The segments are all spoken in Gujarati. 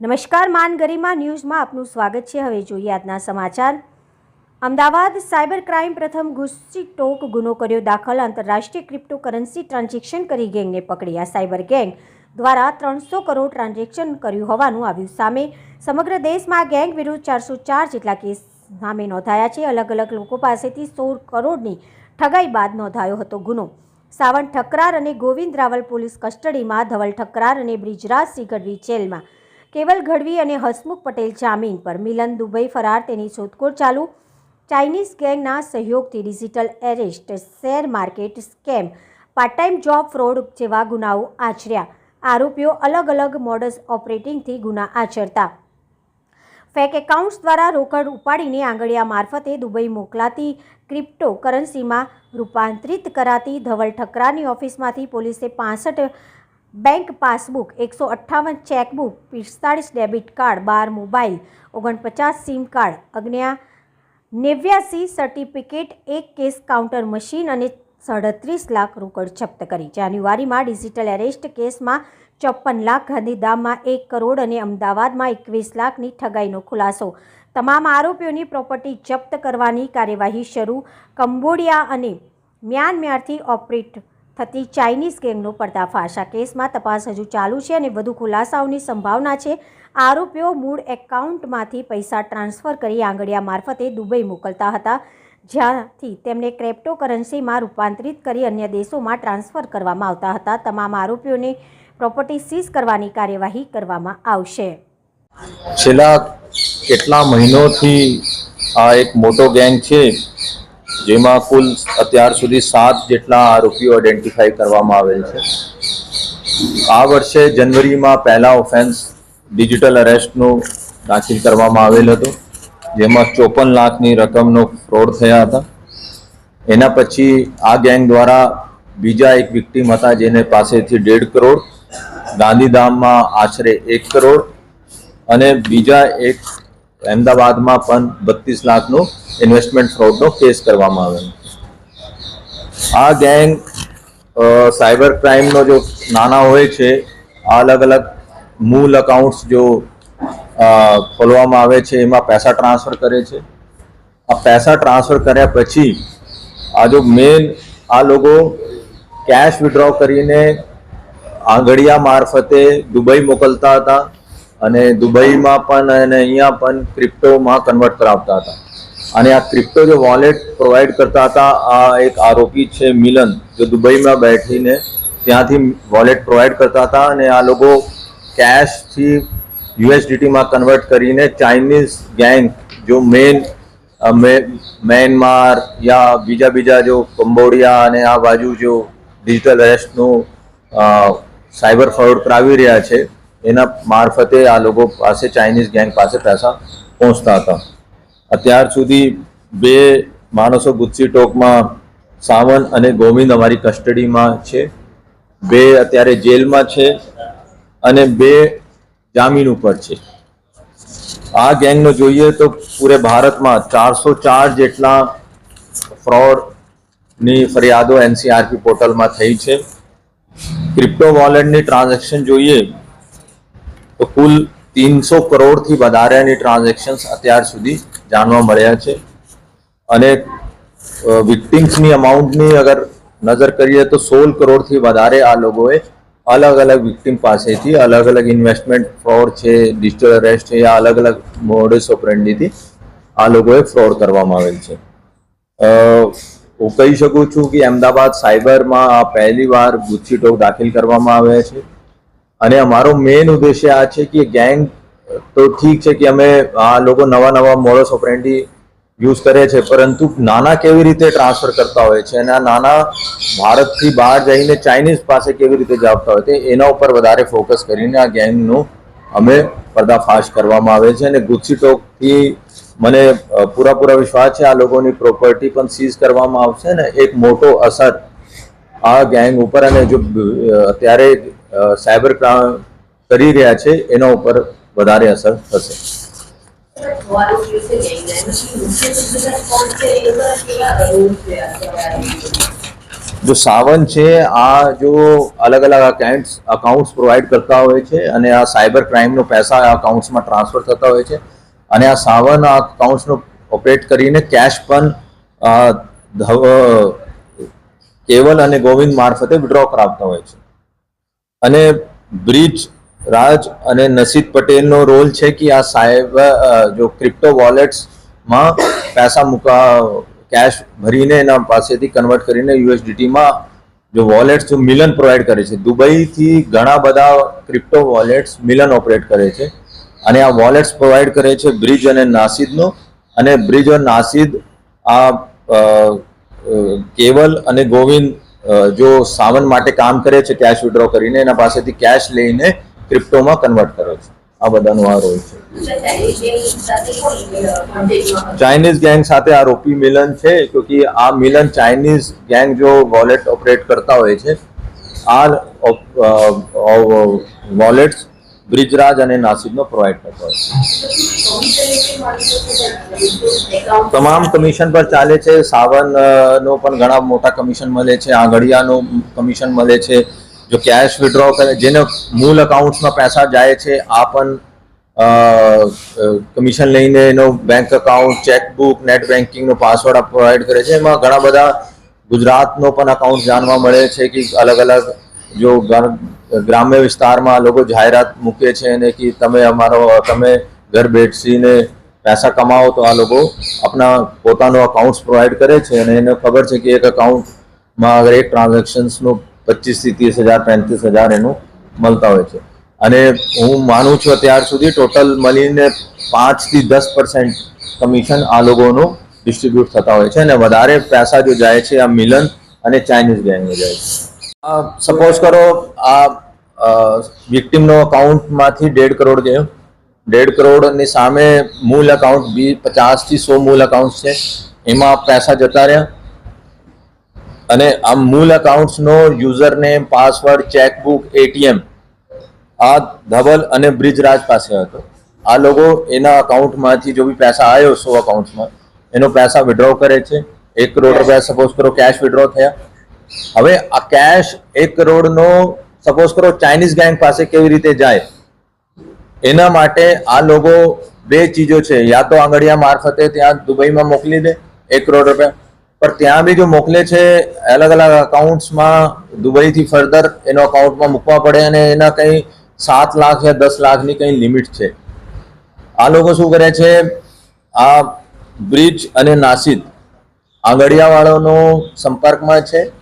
નમસ્કાર માન ગરિમા ન્યૂઝમાં આપનું સ્વાગત છે. હવે જોઈએ આજના સમાચાર. અમદાવાદ સાયબર ક્રાઇમ પ્રથમ ગુસ્સી ટોક ગુનો કર્યો. દાખલ આંતરરાષ્ટ્રીય ક્રિપ્ટોકરન્સી ટ્રાન્ઝેક્શન કરી ગેંગને પકડી આ સાયબર ગેંગ દ્વારા ત્રણસો કરોડ ટ્રાન્ઝેક્શન કર્યું હોવાનું આવ્યું સામે. સમગ્ર દેશમાં ગેંગ વિરુદ્ધ ચારસો ચાર જેટલા કેસ સામે નોંધાયા છે. અલગ અલગ લોકો પાસેથી સોળ કરોડની ઠગાઈ બાદ નોંધાયો હતો ગુનો. સાવંત ઠકરાર અને ગોવિંદ રાવલ પોલીસ કસ્ટડીમાં, ધવલ ઠકરાર અને બ્રિજરાજસિંહ ગઢવી જેલમાં. કેવલ ગઢવી અને હસમુખ પટેલ જામીન પર મિલન દુબઈ ફરાર, તેની શોધખોળ ચાલુ. ચાઇનીઝ ગેંગના સહયોગથી digital arrest, share market scam part time job fraud જેવા ગુનાઓ આચર્યા. આરોપીઓ અલગ અલગ મોડસ ઓપરેટિંગથી ગુના આચરતા. ફેક એકાઉન્ટ્સ દ્વારા રોકડ ઉપાડીને આંગળિયા મારફતે દુબઈ મોકલાતી ક્રિપ્ટો કરન્સીમાં રૂપાંતરિત કરાતી ધવલ ઠકરાની ઓફિસમાંથી પોલીસે પાસઠ બેંક પાસબુક એકસો અઠ્ઠાવન ચેકબુક, પિસ્તાળીસ ડેબિટ કાર્ડ, બાર મોબાઈલ, ઓગણપચાસ સિમ કાર્ડ અગ્ન્યા નેવ્યાસી સર્ટિફિકેટ, એક કેસ કાઉન્ટર મશીન અને સાડત્રીસ લાખ રોકડ જપ્ત કરી. જાન્યુઆરીમાં ડિજિટલ એરેસ્ટ કેસમાં ચોપન લાખ, ગાંધીધામમાં એક કરોડ અને અમદાવાદમાં એકવીસ લાખની ઠગાઈનો ખુલાસો. તમામ આરોપીઓની પ્રોપર્ટી જપ્ત કરવાની કાર્યવાહી શરૂ. કંબોડિયા અને મ્યાનમ્યારથી ઓપરેટ થતી ચાઇનીઝ ગેંગનો પર્દાફાશ. આ કેસમાં તપાસ હજુ ચાલુ છે અને વધુ ખુલાસાઓની સંભાવના છે. આરોપીઓ મૂળ એકાઉન્ટમાંથી પૈસા ટ્રાન્સફર કરી આંગળિયા મારફતે દુબઈ મોકલતા હતા, જ્યાંથી તેમને ક્રિપ્ટોકરન્સીમાં રૂપાંતરિત કરી અન્ય દેશોમાં ટ્રાન્સફર કરવામાં આવતા હતા. તમામ આરોપીઓને પ્રોપર્ટી સીઝ કરવાની કાર્યવાહી કરવામાં આવશે. છેલ્લા કેટલા મહિનોથી આ એક મોટો ગેંગ છે જેમાં કુલ અત્યાર સુધી સાત જેટલા આરોપીઓ આઈડેન્ટિફાઈ કરવામાં આવેલ છે. આ વર્ષે જનવરીમાં પહેલા ઓફેન્સ ડિજિટલ અરેસ્ટનો દાખલ કરવામાં આવેલ હતો, જેમાં ચોપન લાખની રકમનો ફ્રોડ થયા હતા. એના પછી આ ગેંગ દ્વારા બીજા એક વિક્ટીમ હતા જેને પાસેથી દેઢ કરોડ, ગાંધીધામમાં આશરે એક કરોડ અને બીજા એક અમદાવાદમાં પણ બત્રીસ લાખનો ઇન્વેસ્ટમેન્ટ ફ્રોડનો કેસ કરવામાં આવેલો આ ગેંગ સાયબર ક્રાઇમનો જો નાના હોય છે, આ અલગ અલગ મૂલ અકાઉન્ટ્સ જો ખોલવામાં આવે છે, એમાં પૈસા ટ્રાન્સફર કરે છે. આ પૈસા ટ્રાન્સફર કર્યા પછી, આ જો મેન આ લોકો કેશ વિડ્રો કરીને આંગળીયા મારફતે દુબઈ મોકલતા હતા. અને દુબઈમાં પણ અને અહીંયા પણ ક્રિપ્ટોમાં કન્વર્ટ કરાવતા હતા. અને આ ક્રિપ્ટો જે વોલેટ પ્રોવાઈડ કરતા હતા, આ એક આરોપી છે મિલન, જો દુબઈમાં બેઠીને ત્યાંથી વોલેટ પ્રોવાઈડ કરતા હતા અને આ લોકો કેશથી યુએસડીટીમાં કન્વર્ટ કરીને ચાઇનીઝ ગેંગ જો મેન મ્યાનમાર યા બીજા બીજા જો કંબોડિયા અને આ બાજુ જો ડિજિટલ અરેસ્ટનું સાયબર ફ્રોડ કરાવી રહ્યા છે એના મારફતે આ લોકો પાસે ચાઇનીઝ ગેંગ પાસે પૈસા પહોંચતા હતા. અત્યાર સુધી બે માણસો ગુસ્સી ટોકમાં સાવન અને ગોવિંદ અમારી કસ્ટડીમાં છે. બે અત્યારે જેલમાં છે અને બે જામીન ઉપર છે. આ ગેંગનો જોઈએ તો પૂરે ભારતમાં ચારસો ચાર જેટલા ફ્રોડની ફરિયાદો એનસીઆરપી પોર્ટલમાં થઈ છે. ક્રિપ્ટો વોલેટની ટ્રાન્ઝેક્શન જોઈએ તો કુલ તીનસો કરોડથી વધારેની ટ્રાન્ઝેક્શન્સ અત્યાર સુધી જાણવા મળ્યા છે. અને વિક્ટિમ્સની અમાઉન્ટની અગર નજર કરીએ તો સોળ કરોડથી વધારે આ લોકોએ અલગ અલગ વિક્ટિમ પાસેથી અલગ અલગ ઇન્વેસ્ટમેન્ટ ફ્રોડ છે ડિજિટલ અરેસ્ટ છે, યા અલગ અલગ મોડસ ઓપરેન્ડીથી આ લોકોએ ફ્રોડ કરવામાં આવેલ છે. હું કહી શકું છું કે અમદાવાદ સાયબરમાં આ પહેલી વાર ગુસ્સી ટોક દાખલ કરવામાં આવ્યા છે. અને અમારો મેઇન ઉદ્દેશ્ય આ છે કે ગેંગ તો ઠીક છે કે અમે આ લોકો નવા નવા મોડસ ઓપરેન્ડી યુઝ કરે છે પરંતુ નાના કેવી રીતે ટ્રાન્સફર કરતા હોય છે અને આ નાના ભારતથી બહાર જઈને ચાઇનીઝ પાસે કેવી રીતે જાવતા હોય છે એના ઉપર વધારે ફોકસ કરીને આ ગેંગનું અમે પર્દાફાશ કરવામાં આવે છે અને ગુસ્સી ટોકથી મને અ, પૂરા પૂરા વિશ્વાસ છે આ લોકોની પ્રોપર્ટી પણ સીઝ કરવામાં આવશે ને એક મોટો અસર આ ગેંગ ઉપર અને જો અત્યારે સાયબર ક્રાઇમ કરી રહ્યા છે, એના ઉપર વધારે અસર થશે. જો સાવન છે, આ જો અલગ અલગ અકાઉન્ટ્સ અકાઉન્ટ્સ પ્રોવાઈડ કરતા હોય છે અને આ સાયબર ક્રાઇમનો પૈસા આ અકાઉન્ટ્સમાં ટ્રાન્સફર થતા હોય છે અને આ સાવન આ અકાઉન્ટ્સનો ઓપરેટ કરીને કેશ પણ કેવલ અને ગોવિંદ મારફતે વિડ્રો કરાવતા હોય છે. અને બ્રિજ, રાજ અને નસીદ પટેલનો રોલ છે કે આ સાહેબ જો ક્રિપ્ટો વોલેટ્સમાં પૈસા મૂકા કેશ ભરીને એના પાસેથી કન્વર્ટ કરીને યુએસડીટીમાં જો વોલેટ્સ જો મિલન પ્રોવાઈડ કરે છે. દુબઈથી ઘણા બધા ક્રિપ્ટો વોલેટ્સ મિલન ઓપરેટ કરે છે. અને આ વોલેટ્સ પ્રોવાઈડ કરે છે બ્રિજ અને નાસિદનો. અને બ્રિજ અને નાસિદ આ કેવલ અને ગોવિંદ જો સાવન માટે કામ કરે છે કેશ વિડ્રો કરીને એના પાસેથી કેશ લઈને ક્રિપ્ટોમાં કન્વર્ટ કરે છે. આ બધાનો આ રોલ છે. ચાઇનીઝ ગેંગ સાથે આ આરોપી મિલન છે કે આ મિલન ચાઇનીઝ ગેંગ જો વોલેટ ઓપરેટ કરતા હોય છે, આ વોલેટ્સ બ્રિજરાજ અને નાસિકનો પ્રોવાઈડ કરતો હોય છે. તમામ કમિશન પર ચાલે છે. સાવનનો પણ ઘણા મોટા કમિશન મળે છે. આંગળિયાનું કમિશન મળે છે. જો કેશ વિડ્રો કરે, જેને મૂળ અકાઉન્ટ્સમાં પૈસા જાય છે, આ પણ કમિશન લઈને એનો બેંક અકાઉન્ટ ચેકબુક નેટ બેન્કિંગનો પાસવર્ડ પ્રોવાઈડ કરે છે. એમાં ઘણા બધા ગુજરાતનો પણ અકાઉન્ટ જાણવા મળે છે કે અલગ અલગ જો ગ્રામ્ય વિસ્તારમાં લોકો જાહેરાત મૂકે છે અને કે તમે અમારો તમે ઘર બેસીને પૈસા કમાવો તો આ લોકો આપણા પોતાનો અકાઉન્ટ્સ પ્રોવાઈડ કરે છે અને એને ખબર છે કે એક અકાઉન્ટમાં અગર એક ટ્રાન્ઝેક્શન્સનું પચીસથી ત્રીસ હજાર, પેંત્રીસ હજાર એનું મળતા હોય છે. અને હું માનું છું અત્યાર સુધી ટોટલ મળીને પાંચથી દસ પર્સન્ટ કમિશન આ લોકોનું ડિસ્ટ્રીબ્યુટ થતા હોય છે અને વધારે પૈસા જો જાય છે આ મિલન અને ચાઇનીઝ ગેંગને જાય છે. સપોઝ કરો આ વિક્ટિમનો અકાઉન્ટમાંથી દેઢ કરોડ ગયો. દેઢ કરોડની સામે મૂળ અકાઉન્ટ બી પચાસથી સો મૂળ અકાઉન્ટ છે. એમાં પૈસા જતા રહ્યા. અને આ મૂળ અકાઉન્ટ્સનો user name password chequebook ATM આ ધવલ અને બ્રિજરાજ પાસે હતો. આ લોકો એના અકાઉન્ટમાંથી જો બી પૈસા આવ્યો સો અકાઉન્ટ્સમાં એનો પૈસા વિડ્રો કરે છે. એક કરોડ રૂપિયા સપોઝ કરો કેશ વિડ્રો થયા. હવે આ કેશ એક કરોડનો સપોઝ કરો ચાઇનીઝ ગેંગ પાસે કેવી રીતે જાય? એના માટે આ લોકો બે ચીજો છે. યા તો આંગળિયા મારફતે ત્યાં દુબઈમાં મોકલી દે, એક કરોડ રૂપિયા. પણ ત્યાં બી જો મોકલે છે, અલગ અલગ અકાઉન્ટ્સમાં દુબઈથી ફર્ધર એનો અકાઉન્ટમાં મૂકવા પડે અને એના કંઈ સાત લાખ યા દસ લાખની કંઈ લિમિટ છે. આ લોકો શું કરે છે? આ બ્રિજ અને નાસિદ આંગળિયાવાળાનો સંપર્કમાં છે.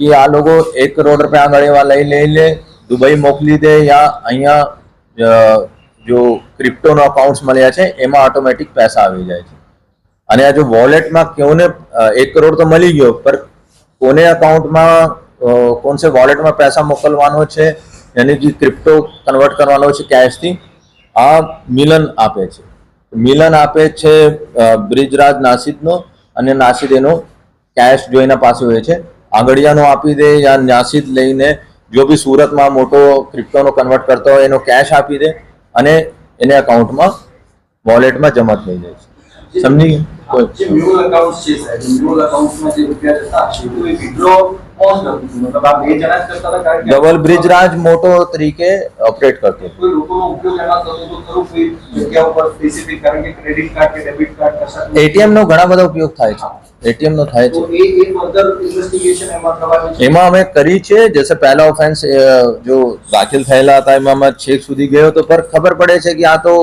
કે આ લોકો એક કરોડ રૂપિયા એવા લઈ લઈ લે દુબઈ મોકલી દે યા અહીંયા જો ક્રિપ્ટોનો અકાઉન્ટ્સ મળ્યા છે એમાં ઓટોમેટિક પૈસા આવી જાય છે અને આ જો વોલેટમાં કોને એક કરોડ તો મળી ગયો પર કોને અકાઉન્ટમાં અ, કોનસે વોલેટમાં પૈસા મોકલવાનો છે યાની કે ક્રિપ્ટો કન્વર્ટ કરવાનો છે કેશથી આ મિલન આપે છે મિલન આપે છે બ્રિજરાજ નાસિદનો અને નાસિદ એનો કેશ જોઈને પાસે હોય છે આંગળિયાનો આપી દે યા નાસિદ લઈને જો બી સુરતમાં મોટો ક્રિપ્ટોનો કન્વર્ટ કરતો હોય, એનો કેશ આપી દે અને એને અકાઉન્ટમાં વોલેટમાં જમા થઈ જાય છે સમજી ગયા? કોઈ બ્રિજ મ્યુલ એકાઉન્ટ છે સાહેબ મ્યુલ એકાઉન્ટમાં જે રૂપિયા જતા હશે તો એ વિડ્રો કોણ કરતું હતું. મતલબ આ બે જણા જ કરતા હતા કારણ કે ડબલ બ્રિજરાજ મોટો તરીકે ઓપરેટ કરતો એટીએમ નો ઘણા બધા ઉપયોગ થાય છે. એટીએમ નો થાય છે. એમાં અમે કરી છે જૈસે પહેલા ઓફેન્સ જો દાખલ થયેલા હતા એમાં અમે છેક સુધી ગયો તો પર ખબર પડે છે કે આ તો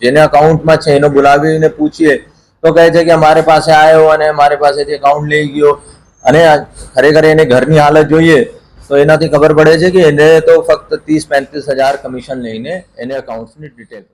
જેને અકાઉન્ટમાં છે એનો બોલાવીને પૂછીએ તો કહે છે કે મારે પાસે આવ્યો અને મારી પાસેથી અકાઉન્ટ લઈ ગયો અને ખરેખર એને ઘરની હાલત જોઈએ, તો એનાથી ખબર પડે છે કે એને તો ફક્ત ત્રીસ, પેંત્રીસ હજાર કમિશન લઈને એને અકાઉન્ટ્સની ડિટેલ